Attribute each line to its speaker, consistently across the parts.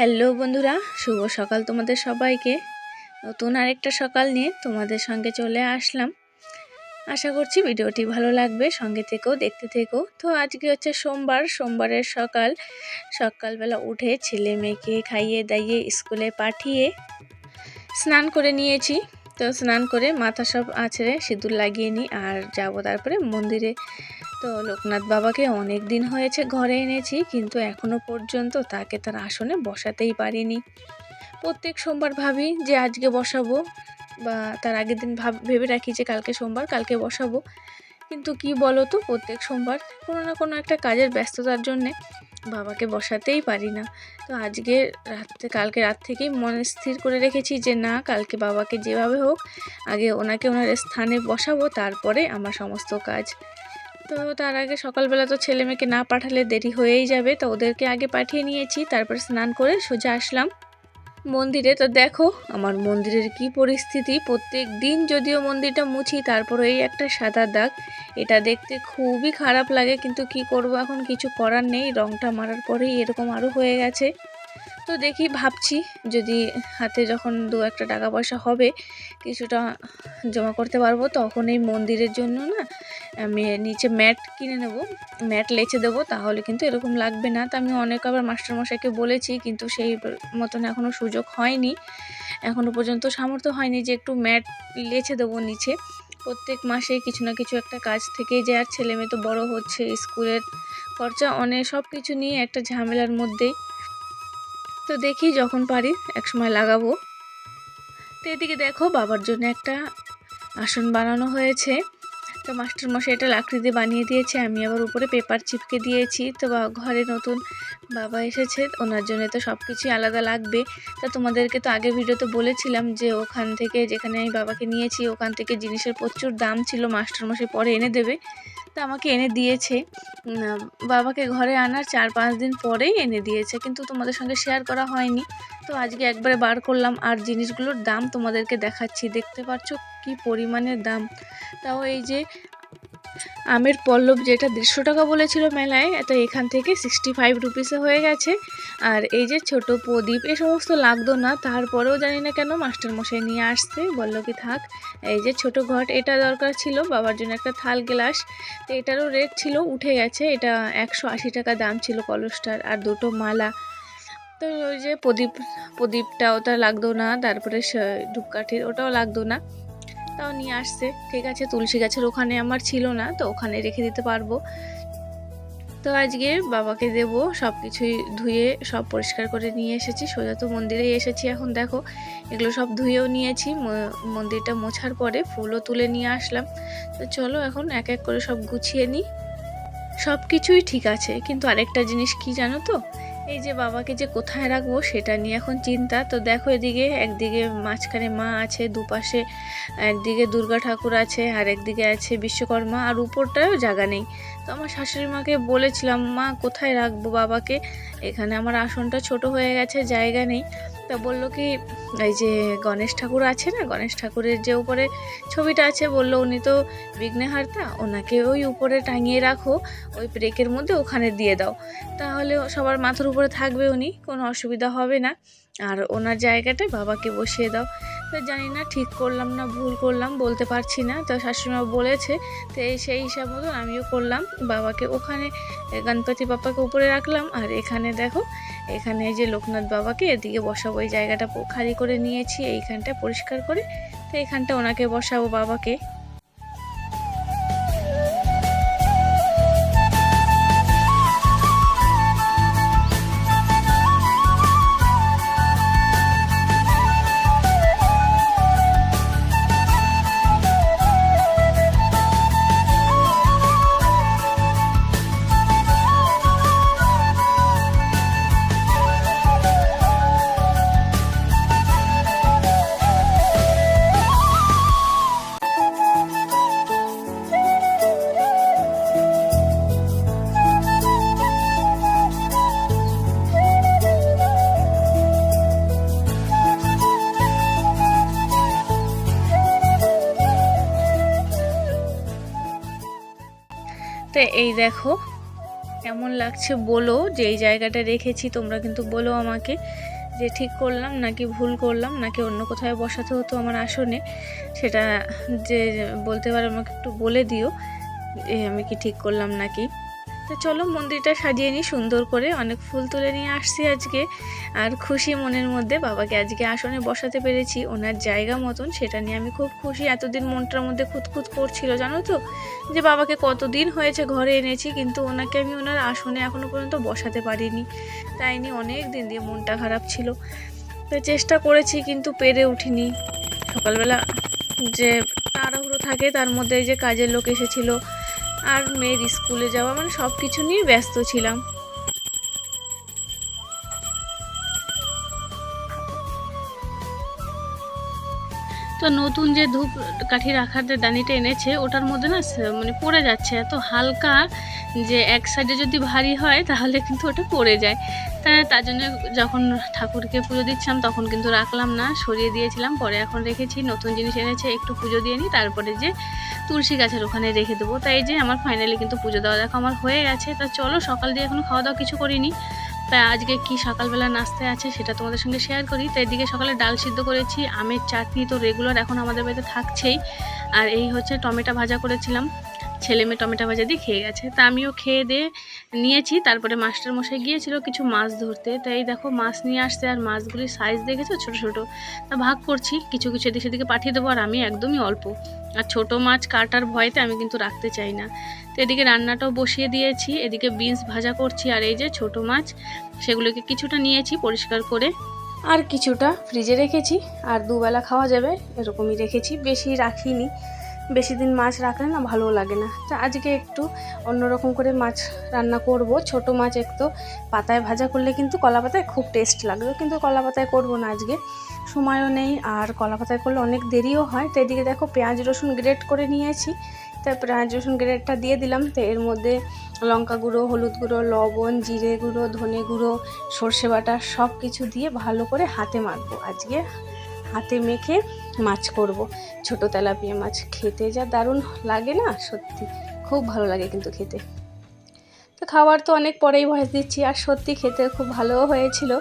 Speaker 1: Hello বন্ধুরা, শুভ সকাল তোমাদের সবাইকে। নতুন আরেকটা সকাল নিয়ে তোমাদের সঙ্গে চলে আসলাম। আশা করছি ভিডিওটি ভালো লাগবে, সঙ্গে থেকেও দেখতে থেকেও তো আজকে হচ্ছে সোমবার, সোমবারের সকাল। সকালবেলা উঠে ছেলে মেয়েকে খাইয়ে দাইয়ে স্কুলে পাঠিয়ে স্নান করে নিয়েছি। তো স্নান করে মাথা সব আছড়ে সিঁদুর লাগিয়ে নিই আর যাব তারপরে মন্দিরে তো লোকনাথ বাবাকে অনেক দিন হয়েছে ঘরে এনেছি, কিন্তু এখনও পর্যন্ত তাকে তার আসনে বসাতেই পারিনি। প্রত্যেক সোমবার ভাবি যে আজকে বসাবো বা তার আগের দিন ভাব, ভেবে রাখি যে কালকে সোমবার, কালকে বসাবো। কিন্তু কি বলো তো প্রত্যেক সোমবার কোনো না কোনো একটা কাজের ব্যস্ততার জন্যে বাবাকে বসাতেই পারি না। তো আজকে রাত্রে, কালকে রাত থেকেই মনে স্থির করে রেখেছি যে না, কালকে বাবাকে যেভাবে হোক আগে ওনাকে ওনার স্থানে বসাবো, তারপরে আমার সমস্ত কাজ। তো তার আগে সকালবেলা তো ছেলে মেয়েকে না পাঠালে দেরি হয়েই যাবে, তো ওদেরকে আগে পাঠিয়ে নিয়েছি, তারপর স্নান করে সোজা আসলাম। মন্দিরে, তো দেখো আমার মন্দিরের কি পরিস্থিতি, প্রত্যেক দিন যদিও মন্দিরটা মুছি তারপর এই একটা সাদা দাগ, এটা দেখতে খুবই খারাপ লাগে, কিন্তু কি করব এখন কিছু করার নেই, রংটা মারার পরেই এরকম আরও হয়ে গেছে। তো দেখি ভাবছি যদি হাতে যখন দু একটা টাকা পয়সা হবে, কিছুটা জমা করতে পারব, তখন এই মন্দিরের জন্য না, আমি নিচে ম্যাট কিনে নেব। ম্যাট লেচে দেবো, তাহলে কিন্তু এরকম লাগবে না। তো আমি অনেক আবার মাস্টারমশাইকে বলেছি, কিন্তু সেই মতন এখনও সুযোগ হয়নি। এখনও পর্যন্ত সামর্থ্য হয়নি যে একটু ম্যাট লেচে দেবো নিচে। প্রত্যেক মাসে কিছু না কিছু একটা কাজ থেকেই যে আর ছেলে মেয়ে তো বড় হচ্ছে, স্কুলের খরচা অনেক সব কিছু নিয়ে একটা ঝামেলার মধ্যেই। তো দেখি যখন পারি একসময় লাগাবো। তো এদিকে দেখো বাবার জন্য একটা আসন বানানো হয়েছে। তো মাস্টার মশাই এটা লাকড়ি দিয়ে বানিয়ে দিয়েছে, আমি আবার উপরে পেপার চিপকে দিয়েছি। তো ঘরে নতুন বাবা এসেছে, ওনার জন্য তো সব কিছুই আলাদা লাগবে। তা তোমাদেরকে তো আগের ভিডিওতে বলেছিলাম যে ওখান থেকে যেখানে আমি বাবাকে নিয়েছি, ওখান থেকে জিনিসের প্রচুর দাম ছিল মাস্টারমশাই পরে এনে দেবে। তা আমাকে এনে দিয়েছে। বাবাকে ঘরে আনার চার পাঁচ দিন পরেই এনে দিয়েছে, কিন্তু তোমাদের সঙ্গে শেয়ার করা হয়নি। তো আজকে একবারে বার করলাম আর জিনিসগুলোর দাম তোমাদেরকে দেখাচ্ছি। দেখতে পাচ্ছ কি পরিমাণের দাম। তাও এই যে আমের পল্লব যেটা দেড়শো টাকা বলেছিল মেলায় তো এখান থেকে সিক্সটি ফাইভ রুপিসে হয়ে গেছে। আর এই যে ছোট প্রদীপ, এ সমস্ত লাগতো না, তারপরেও জানি না কেন মাস্টারমশাই নিয়ে আসতে বলল কি থাক, এই যে ছোট ঘট, এটা দরকার ছিল, বাবার জন্য একটা থাল গ্লাস, তো এটারও রেট ছিল, উঠে গেছে, এটা একশো আশি টাকা দাম ছিল কলসটার, আর দুটো মালা। তো ওই যে প্রদীপ প্রদীপটা ওটা লাগতো না, তারপরে ধূপকাঠির, ওটাও লাগতো না। তাও নিয়ে আসছে। ঠিক আছে, তুলসী গাছের ওখানে আমার ছিল না, তো ওখানে রেখে দিতে পারব। তো আজকে বাবাকে দেব সব কিছুই ধুয়ে সব পরিষ্কার করে নিয়ে এসেছি। সোজা তো মন্দিরেই এসেছি এখন, দেখো। এগুলো সব ধুয়েও নিয়েছি মন্দিরটা মোছার পরে ফুলও তুলে নিয়ে আসলাম। তো চলো এখন এক এক করে সব গুছিয়ে নিই। সব কিছুই ঠিক আছে, কিন্তু আরেকটা জিনিস কি জানো তো? এই যে বাবাকে যে কোথায় রাখব সেটা নিয়ে এখন চিন্তা। তো দেখো এদিকে, একদিকে মাঝখানে মা আছে, দুপাশে একদিকে দুর্গা ঠাকুর আছে, আর একদিকে আছে বিশ্বকর্মা, আর উপরটাও জায়গা নেই। তো আমার শাশুড়ি মাকে বলেছিলাম, মা, কোথায় রাখব বাবাকে? এখানে আমার আসনটা ছোট হয়ে গেছে, জায়গা নেই। তা বলল কি, এই যে গণেশ ঠাকুর আছে না, গণেশ ঠাকুরের যে উপরে ছবিটা আছে, বলল উনি তো বিঘ্নেহার্তা, ওনাকে ওই উপরে টাঙিয়ে রাখো, ওই ব্রেকের মধ্যে ওখানে দিয়ে দাও। তাহলে সবার মাথার উপরে থাকবে উনি, কোনো অসুবিধা হবে না। আর ওনার জায়গাটায় বাবাকে বসিয়ে দাও। তো জানি না, ঠিক করলাম না, ভুল করলাম, বলতে পারছি না। তো শাশুড়িমা বলেছে, তো সেই হিসাব মতন আমিও করলাম। বাবাকে ওখানে, গণপতি বাপ্পাকে উপরে রাখলাম। আর এখানে দেখো, এখানে যে লোকনাথ বাবাকে এদিকে বসাবো, এই জায়গাটা খালি করে নিয়েছি, এইখানটা পরিষ্কার করে, তো এখানটা ওনাকে বসাবো বাবাকে। তো এই দেখো, কেমন লাগছে বলো যে এই জায়গাটা রেখেছি, তোমরা কিন্তু বলো আমাকে যে ঠিক করলাম নাকি ভুল করলাম, নাকি অন্য কোথায় বসাতে হতো আমার আসনে, সেটা যে বলতে পারো আমাকে একটু বলে দিও, যে আমি কি ঠিক করলাম নাকি। তো চলো মন্দিরটা সাজিয়ে নিই, সুন্দর করে অনেক ফুল তুলে নিয়ে আসছি আজকে। আর খুশি মনের মধ্যে বাবাকে আজকে আসনে বসাতে পেরেছি, ওনার জায়গা মতন, সেটা নিয়ে আমি খুব খুশি। এতদিন মনটার মধ্যে খুঁতখুত করছিল, জানো তো, যে বাবাকে কতদিন হয়েছে ঘরে এনেছি, কিন্তু ওনাকে আমি ওনার আসনে এখনও পর্যন্ত বসাতে পারিনি। তাই নিয়ে অনেক দিন দিয়ে মনটা খারাপ ছিল। তো চেষ্টা করেছি, কিন্তু পেরে উঠিনি। সকালবেলা যে তাড়াহুড়ো থাকে, তার মধ্যে যে কাজের লোক এসেছিল আর মেয়ের স্কুলে যাওয়া মানে সব কিছু নিয়ে ব্যস্ত ছিলাম। তো নতুন যে ধূপ কাঠি রাখার যে দানিটা এনেছে, ওটার মধ্যে না মানে পড়ে যাচ্ছে, এত হালকা যে এক সাইডে যদি ভারী হয়, তাহলে কিন্তু ওটা পড়ে যায়। তা তার জন্য যখন ঠাকুরকে পুজো দিচ্ছিলাম, তখন কিন্তু রাখলাম না, সরিয়ে দিয়েছিলাম, পরে এখন রেখেছি, নতুন জিনিস এনেছে, একটু পুজো দিয়ে নিই, তারপরে যে তুলসী গাছের ওখানে রেখে দেবো। তাই যে আমার ফাইনালি কিন্তু পুজো দেওয়া দেখো, আমার হয়ে গেছে। তা চলো সকাল দিয়ে এখনও খাওয়া দাওয়া কিছু করিনি। তাই আজকে কি সকালবেলা নাস্তায় আছে সেটা তোমাদের সঙ্গে শেয়ার করি। তাই এদিকে সকালে ডাল সিদ্ধ করেছি, আমের চাটনি তো রেগুলার এখন আমাদের বাড়িতে থাকছেই। আর এই হচ্ছে টমেটো ভাজা করেছিলাম। ছেলে মেয়ে টমেটো ভাজা দিয়ে খেয়ে গেছে। তা আমিও খেয়ে দিয়ে নিয়েছি। তারপরে মাস্টার মশাই গিয়েছিল কিছু মাছ ধরতে। তাই দেখো মাছ নিয়ে আসছে আর মাছগুলির সাইজ দেখেছ? ছোট ছোট। তা ভাগ করছি। কিছু কিছু এদিকে সেদিকে পাঠিয়ে দেবো আর আমি একদমই অল্প। আর ছোট মাছ কাটার ভয়তে আমি কিন্তু রাখতে চাই না। তো এদিকে রান্নাটাও বসিয়ে দিয়েছি। এদিকে বিনস ভাজা করছি। আর এই যে ছোট মাছ, সেগুলোকে কিছুটা নিয়েছি পরিষ্কার করে। আর কিছুটা ফ্রিজে রেখেছি। আর দুবেলা খাওয়া যাবে, এরকমই রেখেছি। বেশি রাখিনি। বেশি দিন মাছ রাখলে না ভালো লাগে না। তো আজকে একটু অন্যরকম করে মাছ রান্না করব। ছোট মাছ একটু পাতায় ভাজা করলে কিন্তু কলা পাতায় খুব টেস্ট লাগবে। কিন্তু কলা পাতায় করব না আজকে। সময়ও নেই আর কলা পাতায় করলে অনেক দেরিও হয়। তো এদিকে দেখো পেঁয়াজ, রসুন গ্রেট করে নিয়েছি। তাই পেঁয়াজ, রসুন গ্রেটটা দিয়ে দিলাম। তো এর মধ্যে লঙ্কা গুঁড়ো, হলুদ গুঁড়ো, লবণ, জিরে গুঁড়ো, ধনে গুঁড়ো, সর্ষে বাটা সব কিছু দিয়ে ভালো করে হাতে মাখবো আজকে। হাতে মেখে মাছ করব। ছোটো তেলাপিয়া মাছ খেতে যা দারুণ লাগে না? সত্যি, খুব ভালো লাগে কিন্তু খেতে। তো খাবার তো অনেক পরেই ভয়েস দিচ্ছি, আর সত্যি খেতে খুব ভালোও হয়েছিল।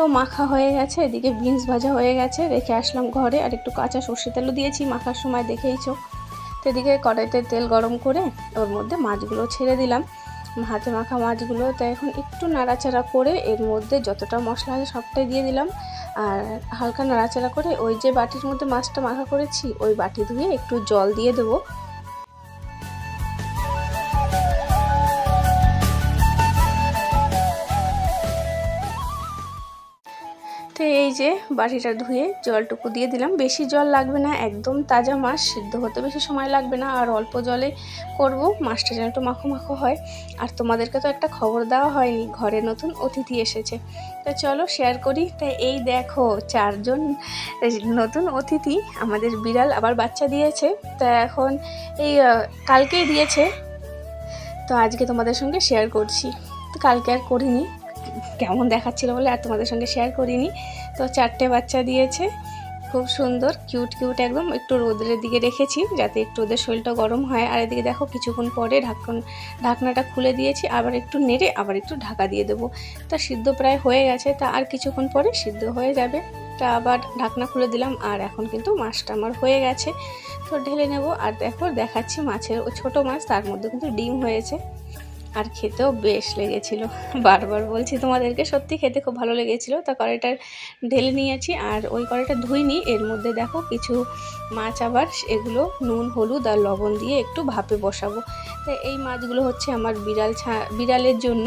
Speaker 1: তো মাখা হয়ে গেছে, এদিকে বিনস ভাজা হয়ে গেছে, রেখে আসলাম ঘরে, আর একটু কাঁচা সর্ষে তেলও দিয়েছি, মাখার সময় দেখেইছো তো এদিকে কড়াইতে তেল গরম করে ওর মধ্যে মাছগুলো ছেড়ে দিলাম। হাতে মাখা মাছগুলো তো এখন একটু নাড়াচাড়া করে এর মধ্যে যতটা মশলা আছে সবটাই দিয়ে দিলাম। আর হালকা নাড়াচাড়া করে ওই যে বাটির মধ্যে মাছটা মাখা করেছি, ওই বাটি ধুয়ে একটু জল দিয়ে দেবো। এই যে বাটিটা ধুয়ে জলটুকু দিয়ে দিলাম। বেশি জল লাগবে না, একদম তাজা মাছ, সিদ্ধ হতে বেশি সময় লাগবে না। আর অল্প জলে করব, মাছটা যেন একটু মাখো মাখো হয়। আর তোমাদেরকে তো একটা খবর দেওয়া হয়নি, ঘরে নতুন অতিথি এসেছে। তা চলো শেয়ার করি। তাই এই দেখো চারজন নতুন অতিথি, আমাদের বিড়াল আবার বাচ্চা দিয়েছে। তা এখন এই কালকেই দিয়েছে। তো আজকে তোমাদের সঙ্গে শেয়ার করছি। তো কালকে আর করিনি, কেমন দেখাচ্ছিল বলে আর তোমাদের সঙ্গে শেয়ার করিনি। তো চারটে বাচ্চা দিয়েছে। খুব সুন্দর, কিউট কিউট একদম। একটু রোদের দিকে রেখেছি যাতে একটু ওদের শরীরটা গরম হয়। আর এদিকে দেখো কিছুক্ষণ পরে ঢাকন, ঢাকনাটা খুলে দিয়েছি। আবার একটু নেড়ে আবার একটু ঢাকা দিয়ে দেবো। তা সিদ্ধ প্রায় হয়ে গেছে। তা আর কিছুক্ষণ পরে সিদ্ধ হয়ে যাবে। তা আবার ঢাকনা খুলে দিলাম। আর এখন কিন্তু মাছটা আমার হয়ে গেছে। তো ঢেলে নেব। আর দেখো দেখাচ্ছি মাছের ও ছোটো মাছ, তার মধ্যে কিন্তু ডিম হয়েছে। আর খেতেও বেশ লেগেছিল। বারবার বলছি, তোমাদেরকে সত্যি খেতে খুব ভালো লেগেছিল। তা কড়াইটা ঢেলে নিয়েছি আর ওই কড়াইটা ধুইনি। এর মধ্যে দেখো কিছু মাছ আবার, এগুলো নুন, হলুদ আর লবণ দিয়ে একটু ভাপে বসাবো। তা এই মাছগুলো হচ্ছে আমার বিড়াল ছা, বিড়ালের জন্য।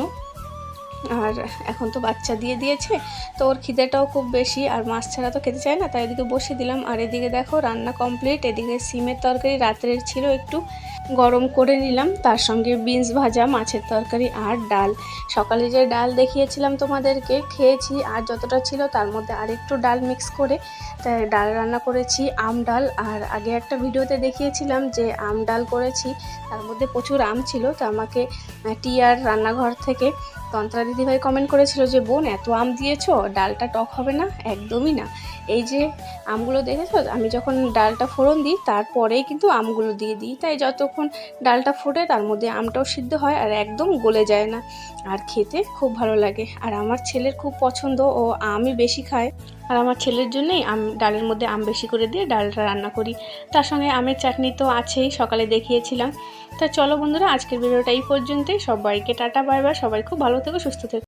Speaker 1: আর এখন তো বাচ্চা দিয়ে দিয়েছে, তো ওর খিদেটাও খুব বেশি আর মাছ ছাড়া তো খেতে চায় না, তাই এদিকে বসে দিলাম। আর এদিকে দেখো রান্না কমপ্লিট এদিকে সিমের তরকারি রাত্রের ছিল একটু গরম করে নিলাম, তার সঙ্গে বিনস ভাজা, মাছের তরকারি আর ডাল। সকালে যে ডাল দেখিয়েছিলাম তোমাদেরকে, খেয়েছি আর যতটা ছিল তার মধ্যে আর একটু ডাল মিক্স করে, তাই ডাল রান্না করেছি, আম ডাল। আর আগে একটা ভিডিওতে দেখিয়েছিলাম যে আম ডাল করেছি, তার মধ্যে প্রচুর আম ছিল, তো আমাকে টিয়ার রান্নাঘর থেকে তন্ত্রা দিদিভাই কমেন্ট করেছিল যে, বোন, এত আম দিয়েছ, ডালটা টক হবে না, একদমই না। এই যে আমগুলো দেখেছ, আমি যখন ডালটা ফোড়ন দিই, তারপরেই কিন্তু আমগুলো দিয়ে দিই। তাই যতক্ষণ ডালটা ফোটে, তার মধ্যে আমটাও সিদ্ধ হয় আর একদম গলে যায় না। আর খেতে খুব ভালো লাগে। আর আমার ছেলের খুব পছন্দ ও আমি বেশি খায়। আর আমার ছেলের জন্যেই আম, ডালের মধ্যে আম বেশি করে দিয়ে ডালটা রান্না করি। তার সঙ্গে আমের চাটনি তো আছেই, সকালে দেখিয়েছিলাম। তা চলো বন্ধুরা, আজকের ভিডিওটা এই পর্যন্তই। সবাইকে টাটা, বাই বাই। সবাই খুব ভালো থেকো, সুস্থ থেকো।